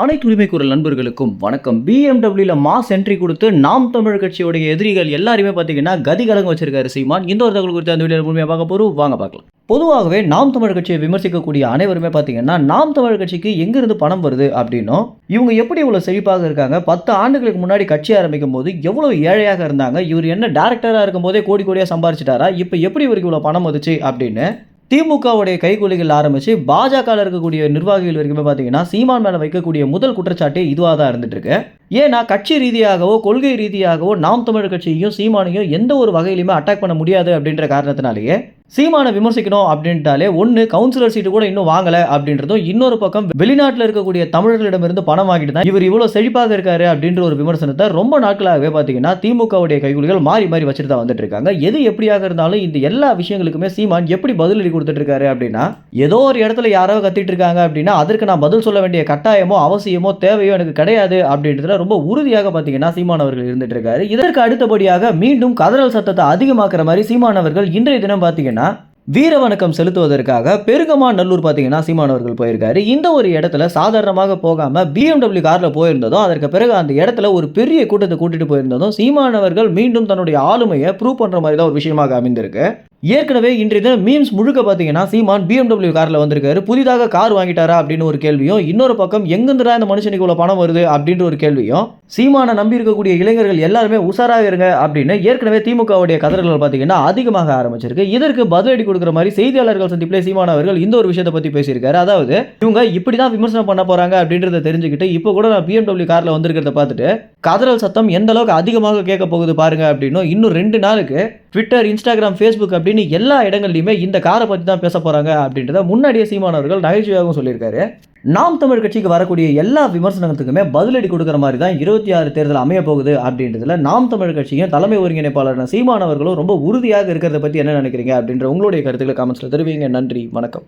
அனைத்து உரிமை குரல் நண்பர்களுக்கும் வணக்கம். பிஎம்டபிள்யூல மாஸ் என்ட்ரி கொடுத்து நாம் தமிழ் கட்சியோடைய எதிரிகள் எல்லாருமே பார்த்தீங்கன்னா கதி கலங்க வச்சிருக்காரு சீமான். இந்த ஒரு தகவல் குறித்து அந்த வீடியோ முழுமையாக பார்க்க போகிறோம் வாங்க பார்க்கலாம். பொதுவாகவே நாம் தமிழ் கட்சியை விமர்சிக்கக்கூடிய அனைவருமே பார்த்தீங்கன்னா நாம் தமிழ் கட்சிக்கு எங்கிருந்து பணம் வருது அப்படின்னும் இவங்க எப்படி இவ்வளோ செழிப்பாக இருக்காங்க? பத்து ஆண்டுகளுக்கு முன்னாடி கட்சி ஆரம்பிக்கும் போது எவ்வளோ ஏழையாக இருந்தாங்க? இவர் என்ன டேரக்டராக இருக்கும் போதே கோடி கோடியாக சம்பாரிச்சிட்டாரா? இப்போ எப்படி இவருக்கு இவ்வளோ பணம் வந்துச்சு அப்படின்னு திமுகவுடைய கைகூலிகள் ஆரம்பித்து பாஜகவில் இருக்கக்கூடிய நிர்வாகிகள் வரைக்குமே பார்த்தீங்கன்னா சீமான் மேலே வைக்கக்கூடிய முதல் குற்றச்சாட்டே இதுவாக தான் இருந்துட்டு இருக்கு. ஏன்னா கட்சி ரீதியாகவோ கொள்கை ரீதியாகவோ நாம் தமிழர் கட்சியையும் சீமானையும் எந்த ஒரு வகையிலுமே அட்டாக் பண்ண முடியாது அப்படின்ற காரணத்தினாலேயே சீமானை விமர்சிக்கணும் அப்படின்ட்டாலே ஒன்று கவுன்சிலர் சீட்டு கூட இன்னும் வாங்கலை அப்படின்றதும் இன்னொரு பக்கம் வெளிநாட்டில் இருக்கக்கூடிய தமிழர்களிடமிருந்து பணம் வாங்கிட்டு தான் இவர் இவ்வளோ செழிப்பாக இருக்காரு அப்படின்ற ஒரு விமர்சனத்தை ரொம்ப நாட்களாகவே பார்த்தீங்கன்னா திமுகவுடைய கைகுலிகள் மாறி மாறி வச்சுட்டு தான் வந்துட்டு இருக்காங்க எது எப்படியாக இருந்தாலும் இந்த எல்லா விஷயங்களுக்குமே சீமான் எப்படி பதிலடி கொடுத்துட்டு இருக்காரு அப்படின்னா ஏதோ ஒரு இடத்துல யாரோ கத்திட்டு இருக்காங்க அப்படின்னா அதற்கு நான் பதில் சொல்ல வேண்டிய கட்டாயமோ அவசியமோ தேவையோ எனக்கு கிடையாது அப்படின்றதுல ரொம்ப உறுதியாக பார்த்தீங்கன்னா சீமான் அவர்கள் இருந்துட்டு இருக்காரு இதற்கு அடுத்தபடியாக மீண்டும் கதறல் சத்தத்தை அதிகமாக்குற மாதிரி சீமான் அவர்கள் இன்றைய தினம் பார்த்தீங்கன்னா வீர வணக்கம் செலுத்துவதற்காக பெருகமா நல்லூர் பார்த்தீங்கன்னா சீமான் அவர்கள் போயிருக்காரு. இந்த ஒரு இடத்துல சாதாரணமாக போகாமல் பிஎம்டபிள்யூ காரில் போயிருந்ததும் அதற்கு பிறகு அந்த இடத்துல ஒரு பெரிய கூட்டத்தை கூட்டிட்டு போயிருந்ததும் சீமானவர்கள் மீண்டும் தன்னுடைய ஆளுமையை ப்ரூவ் பண்ணுற மாதிரி தான் ஒரு விஷயமாக அமைந்திருக்கு. ஏற்கனவே இன்றைய தினம் மீம்ஸ் முழுக்க பார்த்தீங்கன்னா சீமான் பிஎம்டபிள்யூ காரில் வந்திருக்காரு. புதிதாக கார் வாங்கிட்டாரா அப்படின்னு ஒரு கேள்வியும் இன்னொரு பக்கம் எங்கிருந்துடா இந்த மனுஷனுக்கு இவ்வளோ பணம் வருது அப்படின்ற ஒரு கேள்வியும் சீமானை நம்பி இருக்கக்கூடிய இளைஞர்கள் எல்லாருமே உஷாராக இருங்க அப்படின்னு ஏற்கனவே திமுகவுடைய கதறல்கள் பார்த்தீங்கன்னா அதிகமாக ஆரம்பிச்சிருக்கு. இதற்கு பதிலடி கொடுக்குற மாதிரி செய்தியாளர்கள் சந்திப்பில் சீமான் அவர்கள் இந்த ஒரு விஷயத்தை பற்றி பேசியிருக்காரு. அதாவது இவங்க இப்படி தான் விமர்சனம் பண்ண போறாங்க அப்படின்றத தெரிஞ்சுக்கிட்டு இப்போ கூட நான் பிஎம்டபிள்யூ காரில் வந்திருக்கிறத பார்த்துட்டு கதறல் சத்தம் எந்த அளவுக்கு அதிகமாக கேட்க போகுது பாருங்க அப்படின்னும் இன்னும் ரெண்டு நாளுக்கு ட்விட்டர் இன்ஸ்டாகிராம் ஃபேஸ்புக் அப்படின்னு எல்லா இடங்கள்லையுமே இந்த காரை பற்றி தான் பேச போகிறாங்க அப்படின்றத முன்னாடியே சீமானவர்கள் நகைச்சுவையாகவும் சொல்லியிருக்காரு. நாம் தமிழ் கட்சிக்கு வரக்கூடிய எல்லா விமர்சனத்துக்குமே பதிலடி கொடுக்குற மாதிரி தான் இருபத்தி ஆறு தேர்தல் அமைய போகுது அப்படின்றதுல நாம் தமிழ் கட்சியும் தலைமை ஒருங்கிணைப்பாளரான சீமானவர்களும் ரொம்ப உறுதியாக இருக்கிறத பற்றி என்ன நினைக்கிறீங்க அப்படின்ற உங்களுடைய கருத்துக்களை கமெண்ட்ஸில் தெரிவிங்க. நன்றி. வணக்கம்.